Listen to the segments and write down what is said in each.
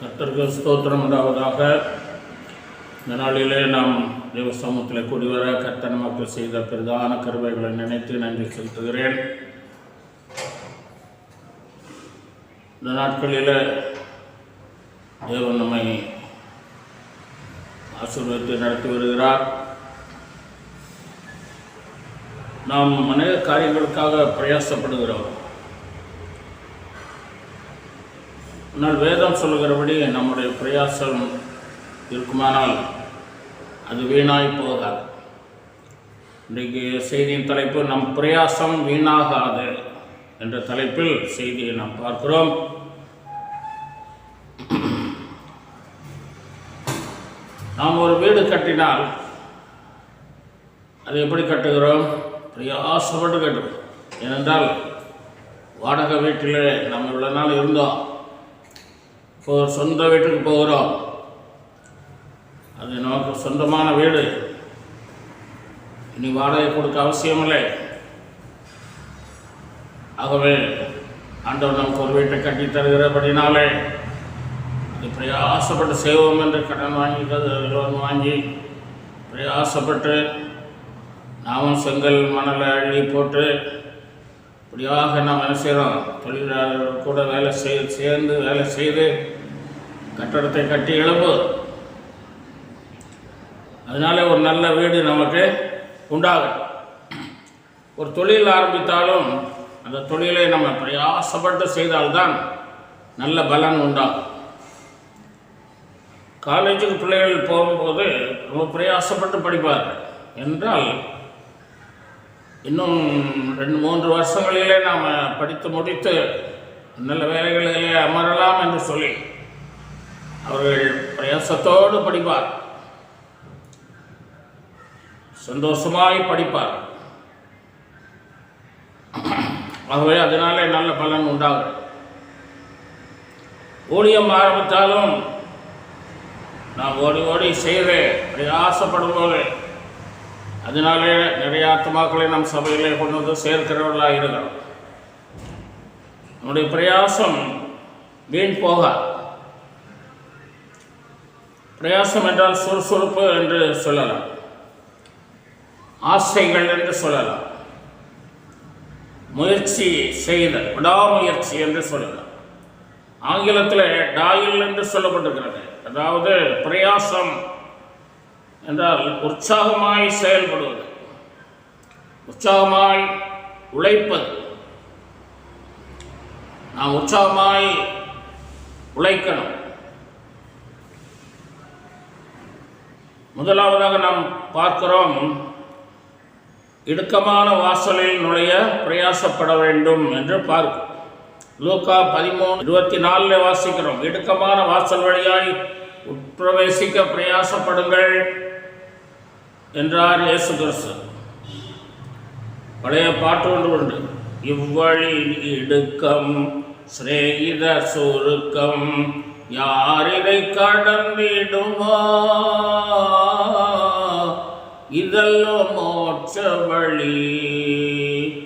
கத்தர்கள் ஸ்தோத்திரம் உண்டாவதாக. இந்த நாளிலே நாம் தேவ சமூகத்தில் கர்த்தன் மக்கள் செய்த பிரதான கருவைகளை நினைத்து நன்றி செலுத்துகிறேன். இந்த நாட்களில் தேவன் நம்மை ஆசீர்வதித்து நடத்தி வருகிறார். நாம் அநேக காரியங்களுக்காக பிரயாசப்படுகிறோம். ஆனால் வேதம் சொல்லுகிறபடி நம்முடைய பிரயாசம் இருக்குமானால் அது வீணாய் போகாது. இன்றைக்கு செய்தியின் தலைப்பு நம் பிரயாசம் வீணாகாது என்ற தலைப்பில் செய்தியை நாம் பார்க்கிறோம். நாம் ஒரு வீடு கட்டினால் அது எப்படி கட்டுகிறோம்? பிரயாசப்பட்டு கட்டுறோம் ஏனென்றால் வாடகை வீட்டில் நம்ம இவ்வளோ நாள் இருந்தோம். சொந்த வீட்டுக்கு போகிறோம். அது நமக்கு சொந்தமான வீடு. இனி வாடகை கொடுக்க அவசியமில்லை. ஆகவே ஆண்டவர் நமக்கு ஒரு வீட்டை கட்டி தருகிறபடினாலே அது பிரயாசப்பட்டு செய்வோம் என்று கடன் வாங்கி லோன் வாங்கி பிரயாசப்பட்டு நாமும் செங்கல் மணலை அள்ளி போட்டு இப்படியாக நாம் என்ன செய்கிறோம்? தொழிலாளர்கள் கூட வேலை செய் சேர்ந்து வேலை செய்து கட்டடத்தை கட்டி இழப்பு அதனால ஒரு நல்ல வீடு நமக்கு உண்டாகும் ஒரு தொழில் ஆரம்பித்தாலும் அந்த தொழிலை நம்ம பிரயாசப்பட்டு செய்தால்தான் நல்ல பலன் உண்டாகும். காலேஜுக்கு பிள்ளைகள் போகும்போது ரொம்ப பிரயாசப்பட்டு படிப்பார்கள். என்றால் இன்னும் ரெண்டு மூன்று வருஷங்களிலே நாம் படித்து முடித்து நல்ல வேலைகளிலே அமரலாம் என்று சொல்லி அவர்கள் பிரயாசத்தோடு படிப்பார். சந்தோஷமாய் படிப்பார். ஆகவே அதனாலே நல்ல பலன் உண்டாகும். ஊழியம் ஆரம்பித்தாலும் நான் ஓடி ஓடி செய்து பிரயாசப்படும் போது அதனாலே நிறைய ஆத்மாக்களை நம் சபையிலே கொண்டு வந்து சேர்க்கிறவர்களாக இருக்கிறோம் நம்முடைய பிரயாசம் வீண் போகாது. பிரயாசம் என்றால் சுறுசுறுப்பு என்று சொல்லலாம். ஆசைகள் என்று சொல்லலாம். முயற்சி செய்தல் விடாமுயற்சி என்று சொல்லலாம். ஆங்கிலத்தில் டாயில் என்று சொல்லப்பட்டிருக்கிறது. அதாவது பிரயாசம் என்றால் உற்சாகமாய் செயல்படுவது. உற்சாகமாய் உழைப்பது. நாம் உற்சாகமாய் உழைக்கணும். முதலாவதாக நாம் பார்க்கிறோம் இடுக்கமான வாசலில் நுழைய பிரயாசப்பட வேண்டும் என்று பார்க்கும். லூக்கா பதிமூணு இருபத்தி நாலில் வாசிக்கிறோம். இடுக்கமான வாசல் வழியாய் உட்பிரவேசிக்க பிரயாசப்படுங்கள் என்றார் இயேசு கிறிஸ்து பழைய பாட்டு ஒன்று உண்டு. இவ்வழி இடுக்கம் சிநேகித சுருக்கம் யார் இதை கடந்திடுமா இதல்லோ மோட்ச வழி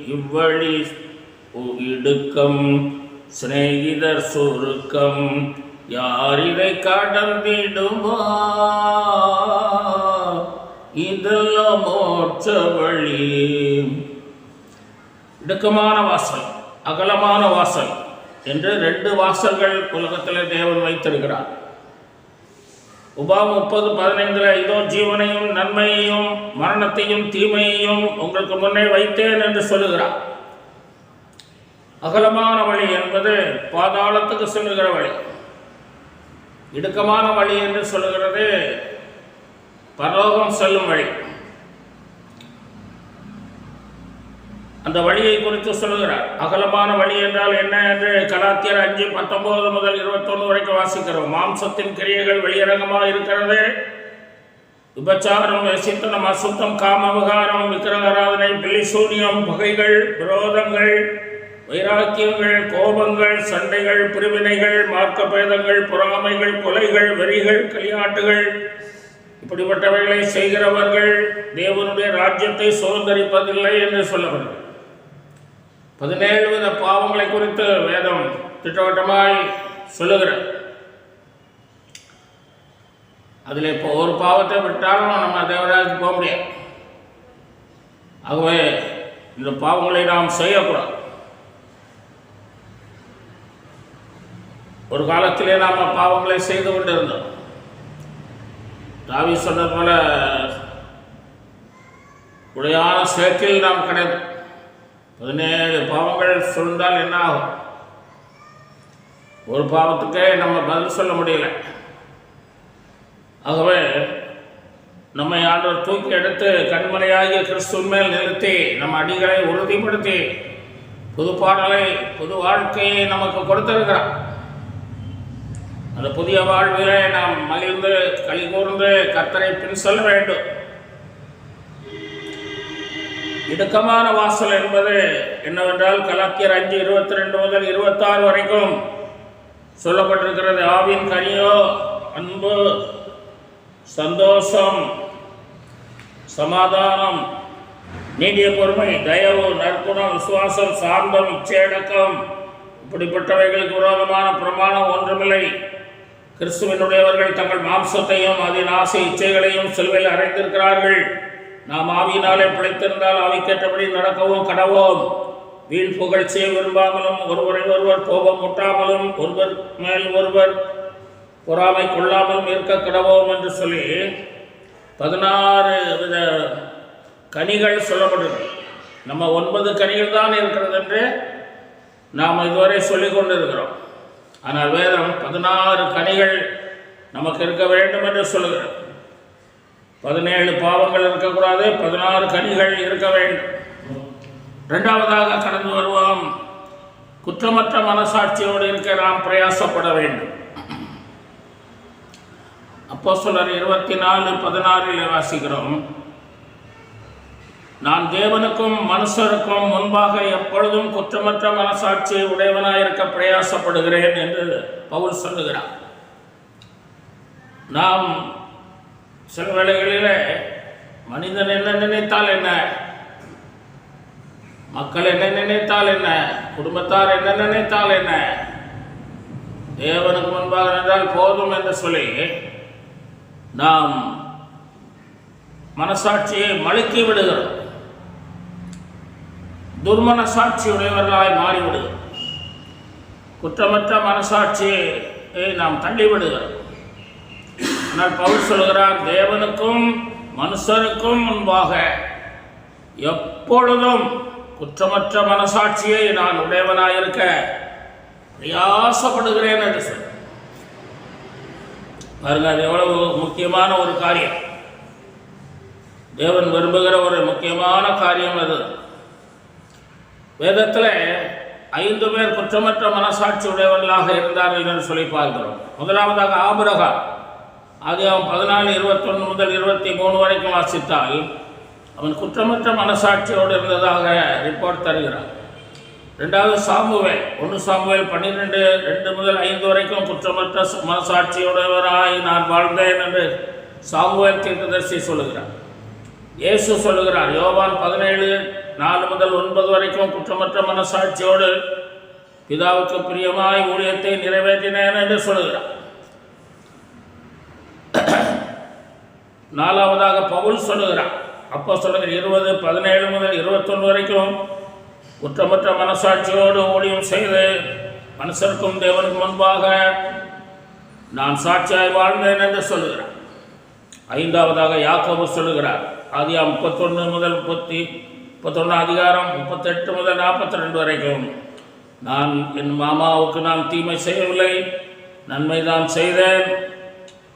இவ்வழி இடுக்கம் சிநேகிதர் சுருக்கம். யார் இதை கடந்திடுமா இதெல்லாம் மோட்ச வழி. இடுக்கமான வாசல் அகலமான வாசல் என்று ரெண்டு வாசல்கள் உலகத்தில் தேவன் வைத்திருக்கிறார். உபா முப்பது பதினைந்தில் இதோ ஜீவனையும் நன்மையையும் மரணத்தையும் தீமையையும் உங்களுக்கு முன்னே வைத்தேன் என்று சொல்லுகிறார். அகலமான வழி என்பது பாதாளத்துக்கு செல்லுகிற வழி. இடுக்கமான வழி என்று சொல்லுகிறது பரலோகம் செல்லும் வழி. அந்த வழியை குறித்து சொல்கிறார் அகலமான வழி என்றால் என்ன என்று கலாத்தியர் அஞ்சு பத்தொன்பது முதல் இருபத்தொன்று வரைக்கும் வாசிக்கிறோம். மாம்சத்தின் கிரியைகள் வெளியரங்கமாக இருக்கிறது. விபச்சாரம் சித்தனம் அசுத்தம் காம விகாரம் விக்கிரகராதனை பிலிசூனியம் பகைகள் விரோதங்கள் வைராக்கியங்கள் கோபங்கள் சண்டைகள் பிரிவினைகள் மார்க்க பேதங்கள் பொறாமைகள் கொலைகள் வெறிகள் களியாட்டுகள். இப்படிப்பட்டவைகளை செய்கிறவர்கள் தேவனுடைய ராஜ்யத்தை சுதந்திரிப்பதில்லை என்று சொல்லப்படுகிறது. பதினேழு வித பாவங்களை குறித்து வேதம் திட்டவட்டமாய் சொல்லுகிற அதில் இப்போ ஒரு பாவத்தை விட்டாலும் நம்ம தேவராஜுக்கு போக முடியாது. ஆகவே இந்த பாவங்களை நாம் செய்யக்கூடாது. ஒரு காலத்திலே நாம் பாவங்களை செய்து கொண்டிருந்தோம். தாவி சொன்னது போல உடையான சேற்றில் நாம் கிடையாது பதினேழு பாவங்கள் சொல்ந்தால் என்ன ஆகும் ஒரு பாவத்துக்கே நம்ம பதில் சொல்ல முடியல. ஆகவே நம்மை ஆண்டவர் தூக்கி எடுத்து கண்மலையாகிய கிறிஸ்துவின் மேல் நிறுத்தி நம் அடிகளை உறுதிப்படுத்தி புது பாடலை புது வாழ்க்கையை நமக்கு கொடுத்திருக்கிறார். அந்த புதிய வாழ்விலே நாம் மகிழ்ந்து கலி கூர்ந்து கத்தரை பின் செல்ல வேண்டும். இடுக்கமான வாசல் என்பது என்னவென்றால் கலாத்தியர் அஞ்சு இருபத்தி ரெண்டு முதல் இருபத்தாறு வரைக்கும் சொல்லப்பட்டிருக்கிறது. ஆவின் கனியோ அன்பு சந்தோஷம் சமாதானம் நீடிய பொறுமை தயவு நற்குணம் விசுவாசம் சார்ந்தம் இச்சையடக்கம் இப்படிப்பட்டவைகளுக்கு விரோதமான பிரமாணம் ஒன்றுமில்லை. கிறிஸ்துவனுடையவர்கள் தங்கள் மாம்சத்தையும் அதன் ஆசை இச்சைகளையும் சிலுவையில் அறைந்திருக்கிறார்கள். நாம் ஆவியினாலே பிழைத்திருந்தால் ஆவிக்கேற்றபடி நடக்கவும் கடவோம். வீண் புகழ்ச்சியை விரும்பாமலும் ஒருவரை ஒருவர் கோபம் முட்டாமலும் ஒருவர் மேல் ஒருவர் பொறாமை கொள்ளாமலும் இருக்க கடவோம் என்று சொல்லி பதினாறு வித கனிகள் சொல்லப்படுகிறது. நம்ம ஒன்பது கனிகள் தான் இருக்கிறது என்று நாம் இதுவரை சொல்லி கொண்டிருக்கிறோம். ஆனால் வேதம் பதினாறு கனிகள் நமக்கு இருக்க வேண்டும் என்று சொல்லுகிறோம் பதினேழு பாவங்கள் இருக்கக்கூடாது பதினாறு கனிகள் இருக்க வேண்டும். இரண்டாவதாக கடந்து வருவோம். குற்றமற்ற மனசாட்சியோடு இருக்க நாம் பிரயாசப்பட வேண்டும். அப்போ சொல்லர் இருபத்தி நாலு பதினாறில் வாசிக்கிறோம். நான் தேவனுக்கும் மனுஷருக்கும் முன்பாக எப்பொழுதும் குற்றமற்ற மனசாட்சியை உடையவனாயிருக்க பிரயாசப்படுகிறேன் என்று பவுல் சொல்லுகிறார். நாம் சில வேளைகளில் மனிதன் என்ன நினைத்தால் என்ன? மக்கள் என்ன நினைத்தால் என்ன? குடும்பத்தார் என்ன நினைத்தால் என்ன? தேவனுக்கு முன்பாக நின்றால் போதும் என்று சொல்லி நாம் மனசாட்சியை மழுக்கி விடுகிறோம். துர்மனசாட்சியுடையவர்களாய் மாறிவிடுகிறோம். குற்றமற்ற மனசாட்சியை நாம் தள்ளிவிடுகிறோம். ஆனால் பவுல் சொல்கிறார் தேவனுக்கும் மனுஷனுக்கும் முன்பாக எப்பொழுதும் குற்றமற்ற மனசாட்சியை நான் உடையவனாயிருக்க பிரயாசப்படுகிறேன் என்று சொல் பாருங்க அது எவ்வளவு முக்கியமான ஒரு காரியம். தேவன் விரும்புகிற ஒரு முக்கியமான காரியம் அது. வேதத்தில் ஐந்து பேர் குற்றமற்ற மனசாட்சி உடையவர்களாக இருந்தார்கள் என்று சொல்லி பார்க்கிறோம். முதலாவதாக ஆபிரகா அது அவன் பதினாலு இருபத்தொன்று முதல் இருபத்தி மூணு வரைக்கும் வாசித்தால் அவன் குற்றமற்ற மனசாட்சியோடு இருந்ததாக ரிப்போர்ட் தருகிறான். ரெண்டாவது சாம்புவேல் ஒன்று சாம்புவேல் பன்னிரெண்டு ரெண்டு முதல் ஐந்து வரைக்கும் குற்றமற்ற மனசாட்சியுடையவராய் நான் வாழ்ந்தேன் என்று சாம்புவேல் தீர்க்கதரிசி சொல்லுகிறார். இயேசு சொல்லுகிறார் யோவான் பதினேழு நாலு முதல் ஒன்பது வரைக்கும் குற்றமற்ற மனசாட்சியோடு பிதாவுக்கு பிரியமாய் ஊழியத்தை நிறைவேற்றினேன் என்று சொல்லுகிறார். நாலாவதாக பவுல் சொல்லுகிறான் அப்போ சொல்லுகிற இருபது பதினேழு முதல் இருபத்தொன்று வரைக்கும் குற்றமற்ற மனசாட்சியோடு ஊழியம் செய்து மனுஷருக்கும் தேவனுக்கு முன்பாக நான் சாட்சியாய் வாழ்ந்தேன் என்று சொல்லுகிறார். ஐந்தாவதாக யாக்கோபு சொல்லுகிறார். ஆதியா முப்பத்தொன்று முதல் முப்பத்தி முப்பத்தொன்று அதிகாரம் முப்பத்தெட்டு முதல் நாற்பத்தி ரெண்டு வரைக்கும் நான் என் மாமாவுக்கு நான் தீமை செய்யவில்லை நன்மை தான் செய்தேன்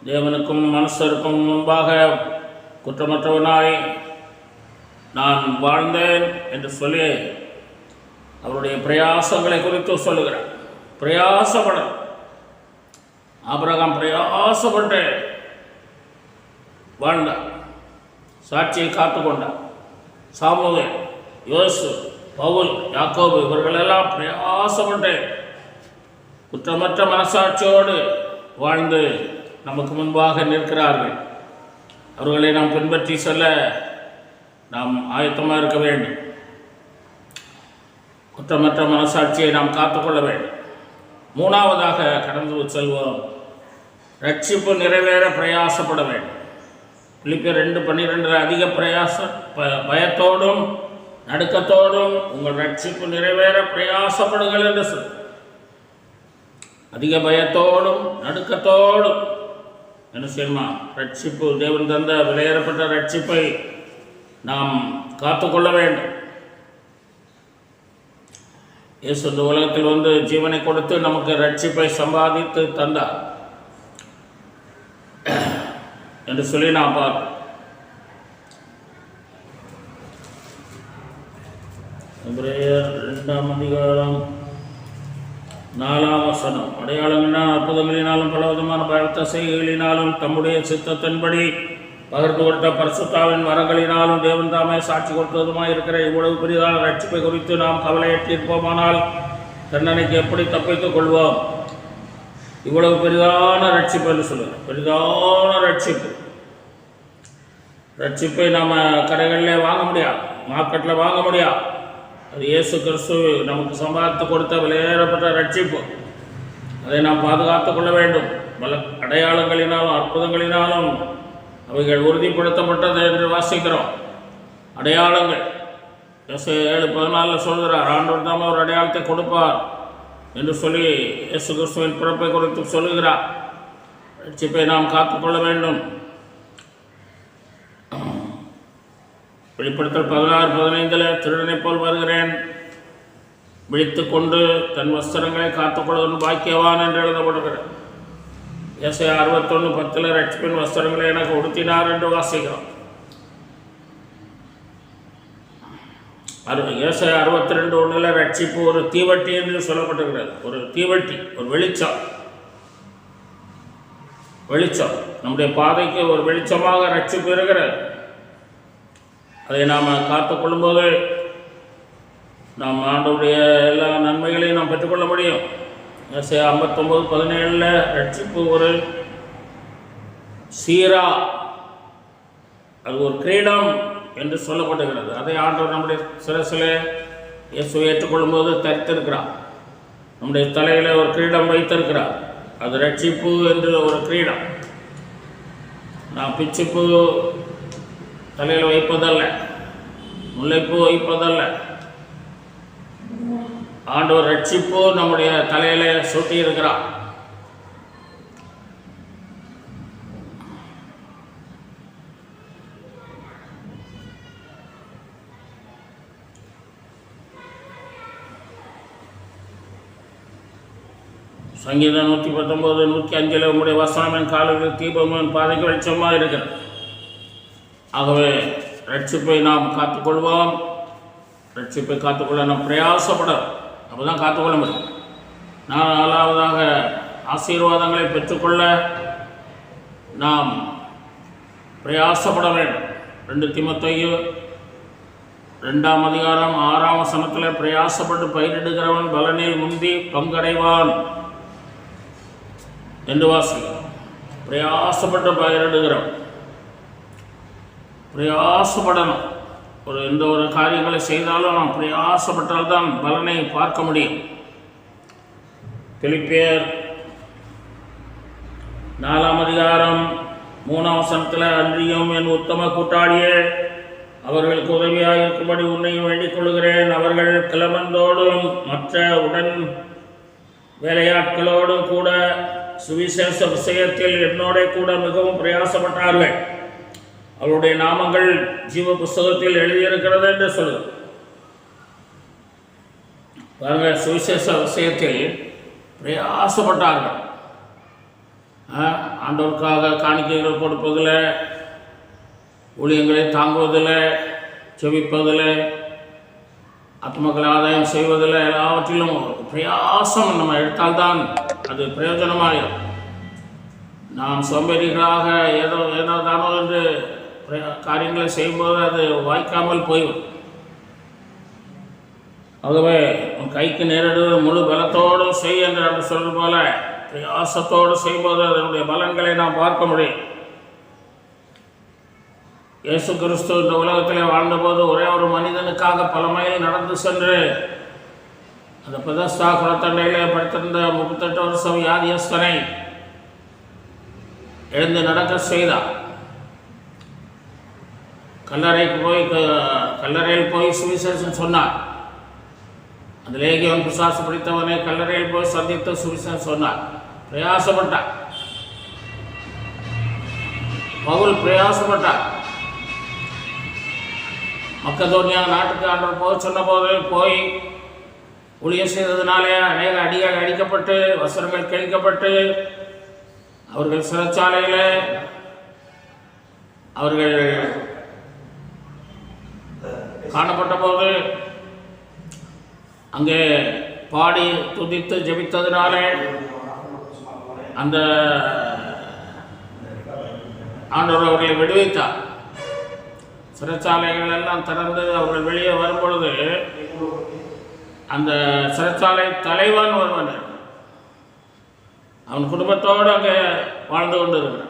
தேவனுக்கும் மனசருக்கும் முன்பாக குற்றமற்றவனாய் நான் வாழ்ந்தேன் என்று சொல்லி அவருடைய பிரயாசங்களை குறித்து சொல்லுகிறார். பிரயாசப்பட ஆபரகம் பிரயாசப்பட்டு வாழ்ந்தார். சாட்சியை காத்துக்கொண்டார் சாமுவேல் யோசு பவுல் யாக்கோபு இவர்களெல்லாம் பிரயாசப்பட்டு குற்றமற்ற மனசாட்சியோடு வாழ்ந்து நமக்கு முன்பாக நிற்கிறார்கள். அவர்களை நாம் பின்பற்றி செல்ல நாம் ஆயத்தமாக இருக்க வேண்டும். குற்றமற்ற மனசாட்சியை நாம் காத்துக்கொள்ள வேண்டும். மூணாவதாக கடந்து செல்வோம். ரட்சிப்பு நிறைவேற பிரயாசப்பட வேண்டும். பிலிப்பியர் ரெண்டு பன்னிரெண்டில் அதிக பிரயாச ப பயத்தோடும் நடுக்கத்தோடும் உங்கள் ரட்சிப்பு நிறைவேற பிரயாசப்படுங்கள் என்று சொல். அதிக பயத்தோடும் நடுக்கத்தோடும் என்ன செய்யணுமா ரட்சிப்பு தேவன் தந்த விலையேறப்பட்ட ரட்சிப்பை நாம் காத்துக்கொள்ள வேண்டும். இயேசு இந்த உலகத்தில் வந்து ஜீவனை கொடுத்து நமக்கு ரட்சிப்பை சம்பாதித்து தந்தார். என்று சொல்லி நான் பார்ப்போம். ரெண்டாம் அதிகாரம் நாலாம் வசனம். அடையாளங்கள்னா அற்புதங்களினாலும் பலவிதமான பலத்த செய்கைகளினாலும் தம்முடைய சித்தத்தின்படி பகிர்ந்து கொண்ட பரிசுத்தாவின் வரங்களினாலும் தேவன் தாமே சாட்சி கொடுத்ததுமாய் இருக்கிற இவ்வளவு பெரிதான ரட்சிப்பை குறித்து நாம் கவலையற்றிருப்போமானால் தண்டனைக்கு எப்படி தப்பித்துக் கொள்வோம்? இவ்வளவு பெரிதான ரட்சிப்பு என்று சொல்லுங்கள் பெரிதான ரட்சிப்பு. ரட்சிப்பை நாம் கடைகளில் வாங்க முடியாது. மார்க்கெட்டில் வாங்க முடியாது. அது இயேசு கிறிஸ்து நமக்கு சம்பாதித்து கொடுத்த விலையேறப்பட்ட ரட்சிப்பு. அதை நாம் பாதுகாத்து கொள்ள வேண்டும். பல அடையாளங்களினாலும் அற்புதங்களினாலும் அவைகள் உறுதிப்படுத்தப்பட்டது என்று வாசிக்கிறோம். அடையாளங்கள். எஸ் ஏழு பதினாலில் சொல்கிறார் ஆண்டோர் தாமே ஒரு அடையாளத்தை கொடுப்பார் என்று சொல்லி இயேசு கிறிஸ்துவின் பிறப்பை குறித்து சொல்லுகிறார். ரட்சிப்பை நாம் காத்துக்கொள்ள வேண்டும். வெளிப்படுத்தல் பதினாறு பதினைந்தில் திருடனை போல் வருகிறேன். விழித்து கொண்டு தன் வஸ்திரங்களை காத்துக்கொள்வதன் பாக்கியவான் என்று எழுதப்படுகிறேன் எஸ்ஐ அறுபத்தொன்று பத்தில் ரட்சிப்பின் வஸ்திரங்களை எனக்கு உடுத்தினார் என்று வாசிக்கிறோம். அது ஏசை அறுபத்தி ரெண்டு ஒன்றில் ரட்சிப்பு ஒரு தீவட்டி என்று சொல்லப்பட்டிருக்கிறது. ஒரு தீவட்டி ஒரு வெளிச்சம். வெளிச்சம். நம்முடைய பாதைக்கு ஒரு வெளிச்சமாக ரட்சிப்பு இருக்கிறது. அதை நாம் காத்துக்கொள்ளும்போது நாம் ஆண்டவுடைய எல்லா நன்மைகளையும் நாம் பெற்றுக்கொள்ள முடியும். எஸ்ஏ ஐம்பத்தொம்போது பதினேழில் ரட்சிப்பு ஒரு சீரா. அது ஒரு கிரீடம் என்று சொல்லப்படுகிறது அதை ஆண்டவர் நம்முடைய சிரசில் இயேசு ஏற்றுக்கொள்ளும்போது தரித்திருக்கிறார். நம்முடைய தலையில் ஒரு கிரீடம் வைத்திருக்கிறார். அது ரட்சிப்பு என்று ஒரு கிரீடம். நான் பிச்சுப்பூ தலையில் வைப்பதல்ல முல்லைப்பூ வைப்பதல்ல. ஆண்டவர் ரட்சிப்பு நம்முடைய தலையில சுட்டி இருக்கிறார் சங்கீதம் நூற்றி பத்தொம்போது நூற்றி அஞ்சில் உங்களுடைய வசனமின் காலத்தில் தீபமின் பாதைக்கு வெளிச்சமாக இருக்கிறது ஆகவே ரட்சிப்பை நாம் காத்துக்கொள்வோம். ரட்சிப்பை காத்துக்கொள்ள நாம் பிரயாசப்படும் அப்போ தான் காத்துக்கொள்ள முடியும். நான் நாலாவதாக ஆசீர்வாதங்களை பெற்றுக்கொள்ள நாம் பிரயாசப்பட வேண்டும். ரெண்டு திமத்தையும் ரெண்டாம் அதிகாரம் ஆறாம் வசனத்தில் பிரயாசப்பட்டு பயிரிடுகிறவன் பலனில் முந்தி பங்கடைவான் என்று வாசிக்கிறோம். பிரயாசப்பட்டு பயிரிடுகிறவன். பிரயாசப்படணும். ஒரு எந்த ஒரு காரியங்களை செய்தாலும் நாம் பிரயாசப்பட்டால் தான் பலனை பார்க்க முடியும். பிலிப்பியர் நாலாம் அதிகாரம் மூணாம் வசனத்தில் அன்றியும் என் உத்தம கூட்டாளியே அவர்களுக்கு உதவியாக இருக்கும்படி உன்னையும் வேண்டிக் கொள்கிறேன் அவர்கள் கிளம்பந்தோடும் மற்ற உடன் வேலையாட்களோடும் கூட சுவிசேஷ விஷயத்தில் என்னோட கூட மிகவும் பிரயாசப்பட்டார்கள். அவருடைய நாமங்கள் ஜீவ புஸ்தகத்தில் எழுதியிருக்கிறது என்று சொல்லுது பாருங்க சுவிசேஷ விஷயத்தில் பிரயாசப்பட்டார்கள் ஆ, ஆண்டவருக்காக காணிக்கைகள் கொடுப்பதில் ஊழியங்களை தாங்குவதில் செவிப்பதில் ஆத்மக்களை ஆதாயம் செய்வதில் எல்லாவற்றிலும் பிரயாசம் நம்ம எடுத்தால்தான் அது பிரயோஜனமாக நாம் சோம்பேறிகளாக ஏதோ ஏதோ தானோ என்று காரியங்களை செய்யும்போது அது வாய்க்காமல் போய்விடும். ஆகவே உன் கைக்கு நேரிடுவது முழு பலத்தோடு செய் என்று அவர் சொல்வது போல பிரயாசத்தோடு செய்யும்போது அதனுடைய பலன்களை நாம் பார்க்க முடியும். இயேசு கிறிஸ்து இந்த உலகத்தில் வாழ்ந்தபோது ஒரே ஒரு மனிதனுக்காக பல மைல் நடந்து சென்று அந்த பிரதஸ்தா குளத்தண்டையிலே படுத்திருந்த முப்பத்தெட்டு வருஷம் யாதியஸ்தனை எழுந்து நடக்க செய்தார். கல்லறைக்கு போய் க- கல்லறையில் போய் சுவிசேஷம் சொன்னார். அந்த லேகியவன் பிசாசு பிடித்தவனை கல்லறையில் போய் சந்தித்து சுவிசேஷம் சொன்னார். பிரயாசப்பட்டார். பவுல் பிரயாசப்பட்டார். மக்கதோனியா நாட்டுக்கு ஆண்டவர் போக சொன்னபோது போய் ஊழியம் செய்ததுனாலே அநேக அடிகள் அடிக்கப்பட்டு வசனங்கள் கழிக்கப்பட்டு அவர்கள் சிறைச்சாலையில் அவர்கள் காணப்பட்ட போது அங்கே பாடி துதித்து ஜபித்ததினாலே அந்த ஆண்டவர் அவர்களை விடுவித்தார். சிறைச்சாலைகள் எல்லாம் திறந்து அவர்கள் வெளியே வரும்பொழுது அந்த சிறைச்சாலை தலைவன் ஒருவன் அவன் குடும்பத்தோடு அங்கே வாழ்ந்து கொண்டிருக்கிறான்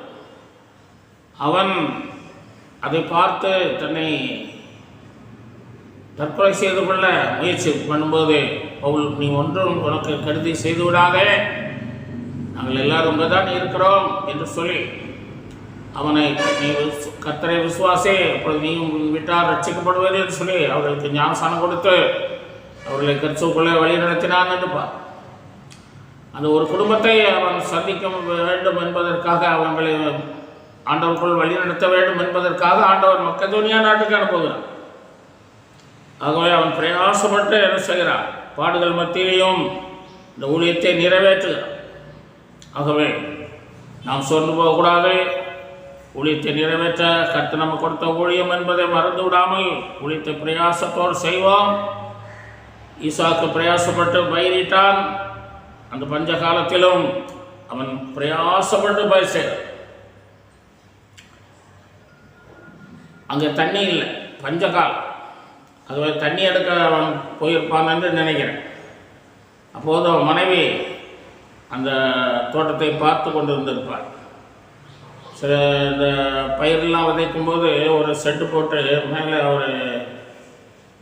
அவன் அதை பார்த்து தன்னை தற்கொலை செய்து கொள்ள முயற்சி பண்ணும்போது அவள் நீ ஒன்றும் உனக்கு கருதி செய்து விடாதே. நாங்கள் எல்லாரும் தான் இருக்கிறோம் என்று சொல்லி அவனை நீ கத்தரை கர்த்தரை விசுவாசே அப்பொழுது நீயும் உன் விட்டால் ரட்சிக்கப்படுவது என்று சொல்லி அவர்களுக்கு ஞானசானம் கொடுத்து அவர்களை கருத்துக்குள்ளே வழி நடத்தினான் என்று அந்த ஒரு குடும்பத்தை அவன் சந்திக்க வேண்டும் என்பதற்காக அவங்களை ஆண்டவருக்குள் வழி நடத்த வேண்டும் என்பதற்காக ஆண்டவர் மக்கதோனியா நாட்டுக்கு அனுப்புகிறான் ஆகவே அவன் பிரயாசப்பட்டு என்ன செய்கிறான்? பாடுகள் மத்தியிலையும் இந்த ஊழியத்தை நிறைவேற்றுகிறான். ஆகவே நாம் சோர்ந்து போகக்கூடாது. ஊழியத்தை நிறைவேற்ற கற்று நம்ம கொடுத்த ஊழியம் என்பதை மறந்து விடாமல் ஊழியத்தை பிரயாசத்தோடு செய்வோம். ஈசாக்கு பிரயாசப்பட்டு பயிரிட்டான். அந்த பஞ்ச காலத்திலும் அவன் பிரயாசப்பட்டு பயிர் செய்தான். அங்கே தண்ணி இல்லை. பஞ்சகாலம். அதுவே தண்ணி எடுக்க அவன் போயிருப்பான் என்று நினைக்கிறேன். அப்போது அவன் மனைவி அந்த தோட்டத்தை பார்த்து கொண்டு இருந்திருப்பார் சில இந்த பயிரெல்லாம் விதைக்கும் போது ஒரு செட்டு போட்டு மேலே ஒரு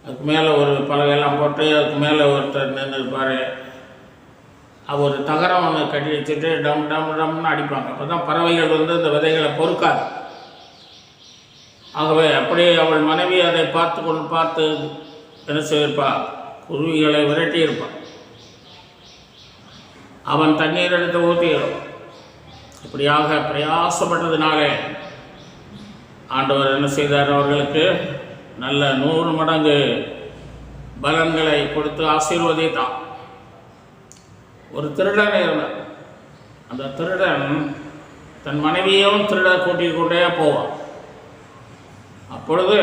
அதுக்கு மேலே ஒரு பலகையெல்லாம் போட்டு அதுக்கு மேலே ஒருத்தர் நின்றுருப்பார். ஒரு தகரம் ஒன்று கட்டி வச்சுட்டு டம் டம் டம்னு அடிப்பாங்க. அப்போ தான் பறவைகள் வந்து இந்த விதைகளை பொறுக்காது. ஆகவே அப்படியே அவள் மனைவி அதை பார்த்து கொண்டு பார்த்து என்ன செய்திருப்பா? குருவிகளை விரட்டியிருப்பான் அவன் தண்ணீர் எடுத்து ஊற்றியிருப்பான் இப்படியாக பிரயாசப்பட்டதினாலே ஆண்டவர் என்ன செய்தார் அவர்களுக்கு? நல்ல நூறு மடங்கு பலன்களை கொடுத்து ஆசீர்வதித்தான். ஒரு திருடன் இருந்தான். அந்த திருடன் தன் மனைவியும் திருட கூட்டிக் கொண்டே போவான். அப்பொழுது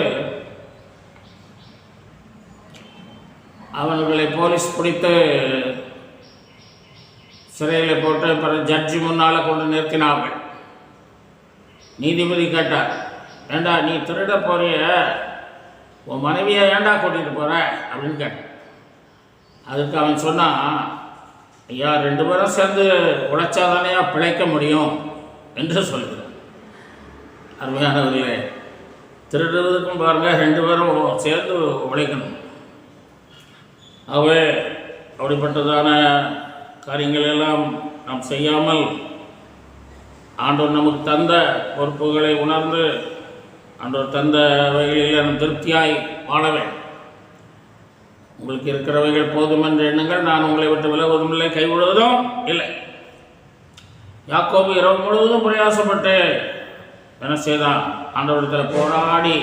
அவர்களை போலீஸ் பிடித்து சிறையில் போட்டு பிறகு ஜட்ஜி முன்னால் கொண்டு நிறுத்தினார்கள். நீதிபதி கேட்டார் ஏண்டா நீ திருட போறிய? உன் மனைவியை ஏண்டா கூட்டிகிட்டு போகிற அப்படின்னு கேட்டான் அதுக்கு அவன் சொன்னான் ஐயா ரெண்டு பேரும் சேர்ந்து உழைச்சாதானையா பிழைக்க முடியும்? என்று சொல்லுகிறான் அருமையானவர்களே திருடுறதுக்கும் பாருங்கள் ரெண்டு பேரும் சேர்ந்து உழைக்கணும். ஆகவே அப்படிப்பட்டதான காரியங்கள் எல்லாம் நாம் செய்யாமல் ஆண்டோர் நமக்கு தந்த பொறுப்புகளை உணர்ந்து ஆண்டோர் தந்த வகைகளில் நாம் திருப்தியாய் வாழ வேண்டும். உங்களுக்கு இருக்கிறவைகள் போதும் என்ற எண்ணங்கள் நான் உங்களை விட்டு விலகுவதும் இல்லை கைவிடுவதும் இல்லை. யாக்கோபு இரவு முழுவதும் பிரயாசப்பட்டு என்ன செய்தான்? ஆண்டவரிடத்தில் போராடி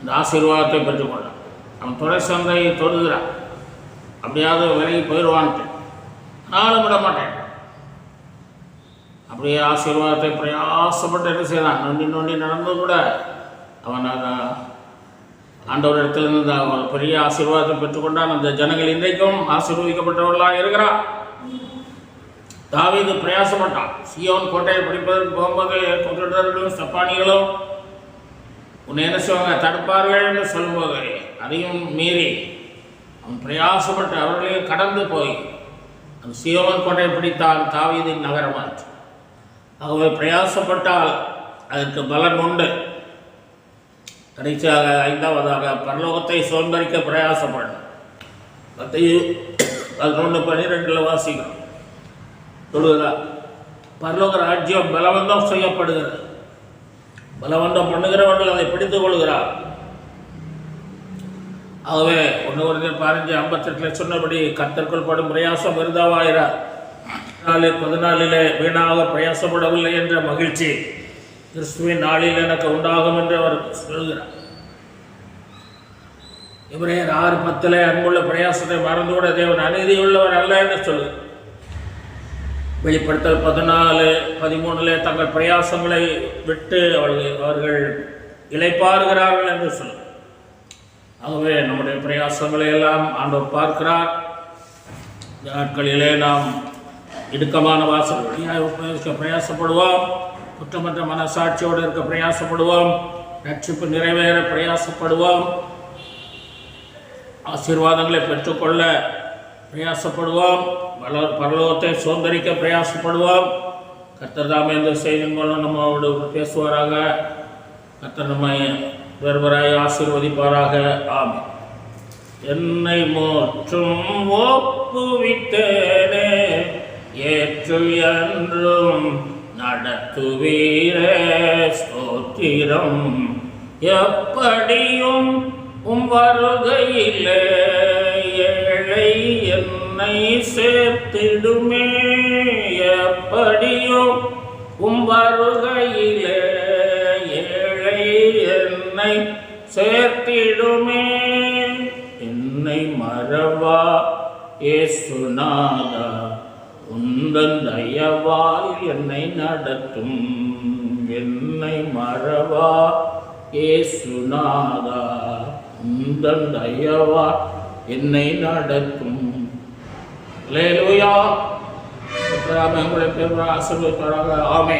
இந்த ஆசீர்வாதத்தை பெற்றுக்கொண்டான் அவன் துறை சந்தையை தொடுகிறான். அப்படியாவது விலகி போயிடுவான்ட்டு. நானும் விட மாட்டேன். அப்படியே ஆசீர்வாதத்தை பிரயாசப்பட்டு என்ன செய்தான்? நொண்டி நொண்டி நடந்து கூட அவன் ஆண்டவரிடத்திலிருந்து அவன் பெரிய ஆசீர்வாதத்தை பெற்றுக்கொண்டான் அந்த ஜனங்கள் இன்றைக்கும் ஆசீர்வதிக்கப்பட்டவர்களாக இருக்கிறான். தாவீது பிரயாசப்பட்டான். சியோன் கோட்டையை பிடிப்பதற்கு போகும்போது கொண்டுடர்களும் சப்பானிகளும் உன்னை என்ன செய்வாங்க தடுப்பார்கள் என்று சொல்லும்போது அதையும் மீறி அவன் பிரயாசப்பட்டு அவர்களையும் கடந்து போய் அந்த சியோன் கோட்டையை பிடித்தான் தாவீதின் நகரமாச்சு ஆகவே பிரயாசப்பட்டால் அதற்கு பலன் உண்டு. கடைசியாக ஐந்தாவதாக பரலோகத்தை சோம்பரிக்க பிரயாசப்படணும் பத்தையும் பதினொன்று பன்னிரெண்டில் வாசிக்கிறோம் சொல்லுகிறா. பரலோக ராஜ்யம் பலவந்தம் செய்யப்படுகிறது. பலவந்தம் பண்ணுகிறவர்கள் அதை பிடித்துக் கொள்கிறார். ஆகவே ஒன்று ஒரு பதினஞ்சு ஐம்பத்தெட்டில் சொன்னபடி கத்தற்குள் படும் பிரயாசம் இருந்தாவாயிறார் நாலு பதினாலிலே வீணாக பிரயாசப்படவில்லை என்ற மகிழ்ச்சி கிறிஸ்துவின் நாளில் எனக்கு உண்டாகும் என்று அவர் சொல்கிறார். இவரையர் ஆறு பத்தில் அன்புள்ள பிரயாசத்தை மறந்துவிட தேவன் அநீதியுள்ளவர் அல்ல என்று சொல்கிறார். வெளிப்படுத்தல் பதினாலு பதிமூணுல தங்கள் பிரயாசங்களை விட்டு அவர்கள் அவர்கள் இளைப்பாறுகிறார்கள் என்று சொல்லும் ஆகவே நம்முடைய பிரயாசங்களை எல்லாம் ஆண்டவர் பார்க்கிறார். இந்த நாட்களிலே நாம் இடுக்கமான வாசல் வழியாக உபயோகிக்க பிரயாசப்படுவோம். குற்றமற்ற மனசாட்சியோடு இருக்க பிரயாசப்படுவோம். ரட்சிப்பு நிறைவேற பிரயாசப்படுவோம். ஆசீர்வாதங்களை பெற்றுக்கொள்ள பிரயாசப்படுவோம். வளர் பரலோகத்தை சுதந்திரிக்க பிரயாசப்படுவோம். கர்த்தர் தாமே இந்த செய்தியின் மூலம் நம்மோடு பேசுவாராக. கர்த்தர் நம்மை வெறுவராய் ஆசீர்வதிப்பாராக. ஆம் என்னை மோற்றும் ஒப்புவித்தேனே. ஏற்று என்றும் நடத்துவீரே. ஸ்தோத்திரம். எப்படியும் உம் வருகையிலே என்னை சேர்த்திடுமே எப்படியோ உம் ஏழை என்னை சேர்த்திடுமே. என்னை மறவா ஏசுநாதா உந்தன் தயவால் என்னை நடத்தும். என்னை மறவா ஏசுநாதா உந்தன் தயவால் என்னை நடத்தும் லேலுயா உங்களை பெருமாள் ஆசீர்வதிப்பாராக. ஆமே